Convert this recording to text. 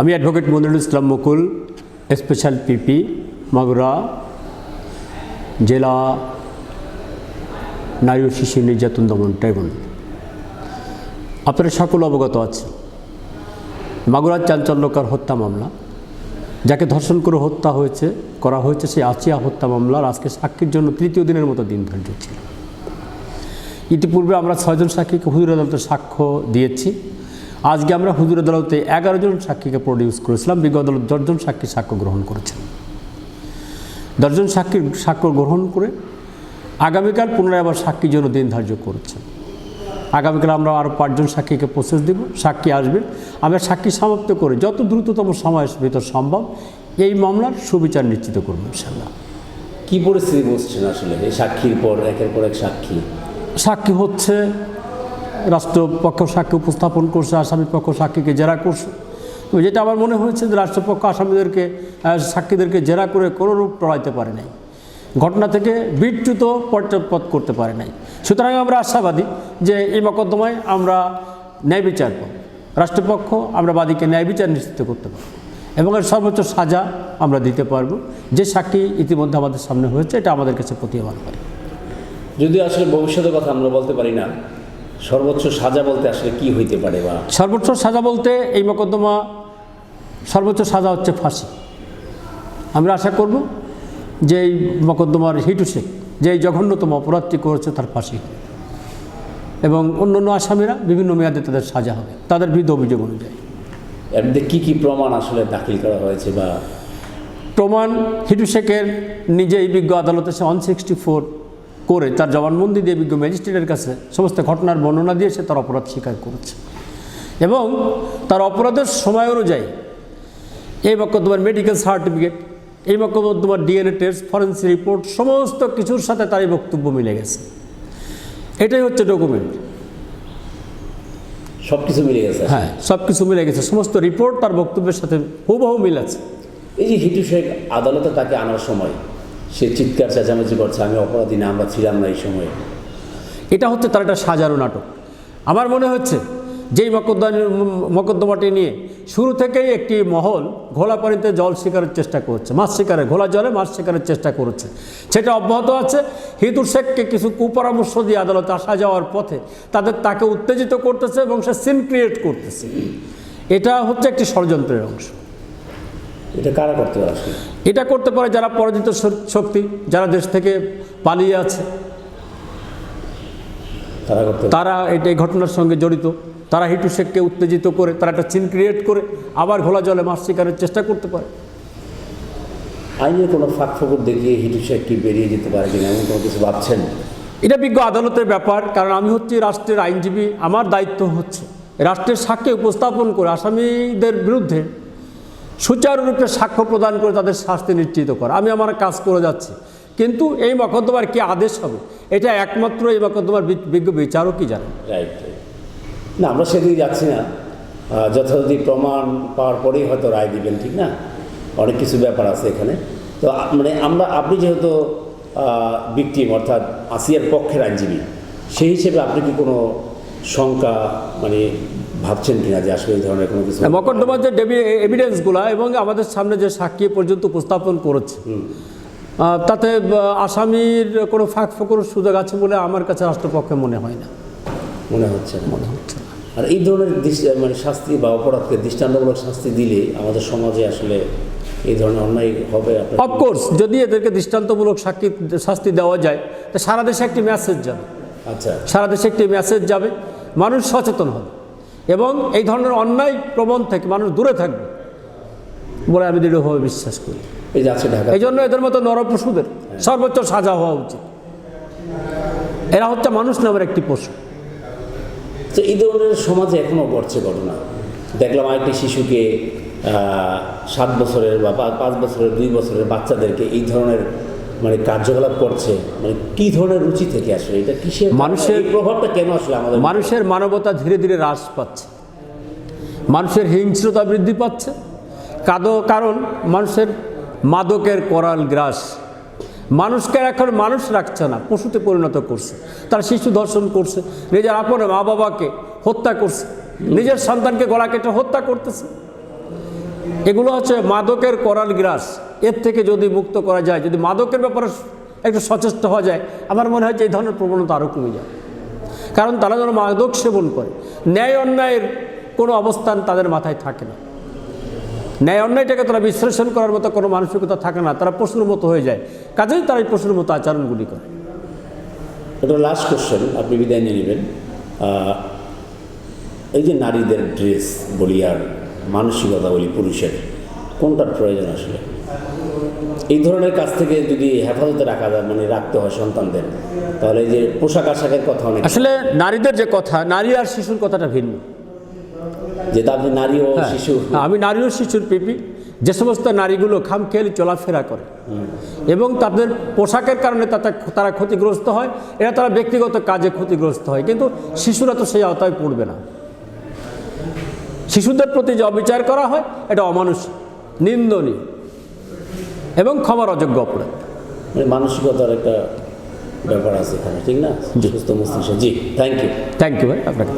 আমি advocate Monirul Islam Mukul, special PP, Magura জেলা নারী ও শিশু নির্যাতন দমন ট্রাইব্যুনাল। আপনারা সকল অবগত আছে। মাগুরার চাঞ্চল্যকার হত্যা মামলা, যাকে ধর্ষণ করে হত্যা হয়েছে, করা হয়েছে সেই আচিয়া হত্যা মামলার আজকে সাক্ষীর জন্য তৃতীয় দিনের মতো দিন ধার্য ছিল। ইতিপূর্বে আমরা ছয়জন সাক্ষীকে হুজুর আদালতে সাক্ষ্য দিয়েছি। আজকে আমরা হুজুর আদালতে এগারো জন সাক্ষীকে প্রডিউস করেছিলাম। বিগত আদালত দশজন সাক্ষী সাক্ষ্য গ্রহণ করেছেন। দশজন সাক্ষীর সাক্ষ্য গ্রহণ করে আগামীকাল পুনরায় আবার সাক্ষীর জন্য দিন ধার্য করেছেন। আগামীকাল আমরা আরও পাঁচজন সাক্ষীকে প্রসেস দেব। সাক্ষী আসবে। আমরা সাক্ষী সমাপ্ত করে যত দ্রুততম সময়ের ভিতর সম্ভব এই মামলার সুবিচার নিশ্চিত করব ইনশাল্লাহ কি পরিস্থিতি বসছেন আসলে? এই সাক্ষীর পর একের পর এক সাক্ষী? সাক্ষী হচ্ছে রাষ্ট্রপক্ষ সাক্ষী উপস্থাপন করছে, আসামি পক্ষ সাক্ষীকে জেরা করছে। তো যেটা আমার মনে হয়েছে যে রাষ্ট্রপক্ষ আসামিদেরকে সাক্ষীদেরকে জেরা করে কোনোরূপ টড়াইতে পারে নাই। ঘটনা থেকে বিচ্যুত পর্যপদ করতে পারে নাই। সুতরাং আমরা আশাবাদী যে এই মকদ্দমায় আমরা ন্যায় বিচার পাব। রাষ্ট্রপক্ষ, আমরা বাদীকে ন্যায় বিচার নিশ্চিত করতে পারব এবং এর সর্বোচ্চ সাজা আমরা দিতে পারব। যে সাক্ষী ইতিমধ্যে আমাদের সামনে হয়েছে, এটা আমাদের কাছে প্রতীয়মান হয়। যদি আসলে ভবিষ্যতের কথা আমরা বলতে পারি না সর্বোচ্চ সাজা বলতে আসলে কি হইতে পারে বা? সর্বোচ্চ সাজা বলতে এই মোকদ্দমা সর্বোচ্চ সাজা হচ্ছে ফাঁসি। আমরা আশা করব যে এই মোকদ্দমার হিটু শেখ যে এই জঘন্যতম অপরাধটি করেছে তার ফাঁসি। এবং অন্য অন্য আসামিরা বিভিন্ন মেয়াদে তাদের সাজা হবে তাদের বিরুদ্ধে অভিযোগ অনুযায়ী। মধ্যে কী কী প্রমাণ আসলে দাখিল করা হয়েছে বা? প্রমাণ হিটু শেখের নিজেই বিজ্ঞ আদালতে সে ওয়ান সিক্সটি ফোর করে তার জবানবন্দি দিয়ে বিজ্ঞ ম্যাজিস্ট্রেটের কাছে সমস্ত ঘটনার বর্ণনা দিয়ে সে তার অপরাধ স্বীকার করেছে। এবং তার অপরাধের সময় অনুযায়ী এই মকদ্দমার মেডিকেল সার্টিফিকেট এই মকদ্দমার ডিএনএ টেস্ট ফরেন্সিক রিপোর্ট সমস্ত কিছুর সাথে তার এই বক্তব্য মিলে গেছে। এটাই হচ্ছে ডকুমেন্ট সব কিছু মিলে গেছে। হ্যাঁ সব কিছু মিলে গেছে। সমস্ত রিপোর্ট তার বক্তব্যের সাথে হুবহু মিল আছে। এই যে হিটু শেখ আদালতে তাকে আনার সময় সে চিৎকার চেঁচামেচি করছে, আমি অপরাধী না, আমরা ছিলাম না এই সময়। এটা হচ্ছে তার একটা সাজানো নাটক। আমার মনে হচ্ছে যেই মকদ্দমা মকদ্দমাটি নিয়ে শুরু থেকেই একটি মহল ঘোলা পানিতে জল শিকারের চেষ্টা করছে, মাছ শিকারের ঘোলা জলে মাছ শিকারের চেষ্টা করছে। সেটা অব্যাহত আছে। হিতুর শেখকে কিছু কুপরামর্শ দিয়ে আদালতে আসা যাওয়ার পথে তাদের তাকে উত্তেজিত করতেছে এবং সে সিন ক্রিয়েট করতেছে। এটা হচ্ছে একটি ষড়যন্ত্রের অংশ। এটা কারা করতে পারে এটা করতে পারে যারা পরাজিত শক্তি যারা দেশ থেকে পালিয়ে আছে। তারা এটা এই ঘটনার সঙ্গে জড়িত। তারা হিটু শেখকে উত্তেজিত করে তারা একটা চিন ক্রিয়েট করে আবার ঘোলা জলে মাছ শিকারের চেষ্টা করতে পারে। আইনের কোনো ফাঁক ফকর দেখিয়ে হিটু শেখ কি বেরিয়ে যেতে পারে কিনা এমন কোনো কিছু ভাবছেন? এটা বিজ্ঞ আদালতের ব্যাপার কারণ আমি হচ্ছি রাষ্ট্রের আইনজীবী আমার দায়িত্ব হচ্ছে রাষ্ট্রের সাক্ষ্যে উপস্থাপন করে আসামিদের বিরুদ্ধে সুচারুরূপে সাক্ষ্য প্রদান করে তাদের শাস্তি নিশ্চিত করা। আমি আমার কাজ করে যাচ্ছি। কিন্তু এই মকদ্দমার কি আদেশ হবে? এটা একমাত্র এই মকদ্দমার বিজ্ঞ বিচারকই জানেন। রাইট না, আমরা সেদিকে যাচ্ছি না। যথাযথ প্রমাণ পাওয়ার পরেই হয়তো রায় দিবেন, ঠিক না? অনেক কিছু ব্যাপার আছে এখানে। তো মানে আমরা, আপনি যেহেতু বিক্টিম অর্থাৎ আসিয়ার পক্ষের আইনজীবী, সেই হিসেবে আপনি কি কোনো শঙ্কা মানে ভাবছেন কিনা যে আসলে এই ধরনের কোনো কিছু মকদ্দমার যে এভিডেন্সগুলো এবং আমাদের সামনে যে সাক্ষী পর্যন্ত উপস্থাপন করেছে তাতে আসামির কোনো ফাঁক ফোকর সুযোগ আছে বলে আমার কাছে রাষ্ট্রপক্ষে মনে হয় না। মনে হচ্ছে না। মনে হচ্ছে আর এই ধরনের মানে শাস্তি বা অপরাধকে দৃষ্টান্তমূলক শাস্তি দিলে আমাদের সমাজে আসলে এই ধরনের অন্যায় হবে অফকোর্স যদি এদেরকে দৃষ্টান্তমূলক সাক্ষী শাস্তি দেওয়া যায় তা সারা দেশে একটি মেসেজ যাবে। আচ্ছা। সারা দেশে একটি মেসেজ যাবে। মানুষ সচেতন হবে। এবং এই ধরনের অন্যায় প্রবণ থেকে মানুষ দূরে থাকবে বলে আমি দৃঢ়ভাবে বিশ্বাস করি। এই জন্য এদের মতো নরপশুদের সর্বোচ্চ সাজা হওয়া উচিত। এরা হচ্ছে মানুষ নামের একটি পশু। তো এই ধরনের সমাজে এখনও ঘটছে ঘটনা। দেখলাম আরেকটি শিশুকে সাত বছরের বা পাঁচ বছরের দুই বছরের বাচ্চাদেরকে এই ধরনের মানে কার্যকলাপ করছে মানে কি ধরনের রুচি থেকে আসলে এটা কিসের মানুষের- প্রভাবটা কেন আসলে আমাদের মানুষের মানবতা ধীরে ধীরে হ্রাস পাচ্ছে। মানুষের হিংস্রতা বৃদ্ধি পাচ্ছে। কাদো কারণ মানুষের মাদকের করাল গ্রাস। মানুষকে এখন মানুষ রাখছে না পশুতে পরিণত করছে। তার শিশু দর্শন করছে নিজের আপন মা বাবাকে হত্যা করছে নিজের সন্তানকে গলা কেটে হত্যা করতেছে। এগুলো হচ্ছে মাদকের করাল গ্রাস। এর থেকে যদি মুক্ত করা যায়, যদি মাদকের ব্যাপারে একটু সচেষ্ট হওয়া যায়, আমার মনে হয় যে এই ধরনের প্রবণতা আরও কমে যায় কারণ তারা যেন মাদক সেবন করে। ন্যায় অন্যায়ের কোনো অবস্থান তাদের মাথায় থাকে না। ন্যায় অন্যায়টাকে তারা বিশ্লেষণ করার মতো কোনো মানসিকতা থাকে না। তারা প্রশ্নের মতো হয়ে যায়। কাজেই তারা এই প্রশ্নের মতো আচরণগুলি করে। এটা লাস্ট কোশ্চেন আপনি বিদায় নিয়ে নেবেন। এই যে নারীদের ড্রেস বলি আর মানসিকতা বলি পুরুষের কোনটার প্রয়োজন আসলে? এই ধরনের কাজ থেকে যদি হেফাজতে রাখা যায় মানে রাখতে হয় সন্তানদের তাহলে এই যে পোশাক আশাকের কথা অনেক আসলে নারীদের যে কথা নারী আর শিশুর কথাটা ভিন্ন। যেটা আপনি নারী ও হ্যাঁ, শিশু। আমি নারী ও শিশুর পিপি। যে সমস্ত নারীগুলো খামখেয়ালি চলাফেরা করে। এবং তাদের পোশাকের কারণে তাতে তারা ক্ষতিগ্রস্ত হয় এরা তারা ব্যক্তিগত কাজে ক্ষতিগ্রস্ত হয়। কিন্তু শিশুরা তো সেই আওতায় পড়বে না। শিশুদের প্রতি যে অবিচার করা হয় এটা অমানুষ নিন্দনীয় এবং ক্ষমার অযোগ্য অপরাধ। মানে মানসিকতার একটা ব্যাপার আছে এখানে ঠিক না? সুস্থ মস্তিষ্ক। জি থ্যাংক ইউ থ্যাংক ইউ ভাই আপনাকে।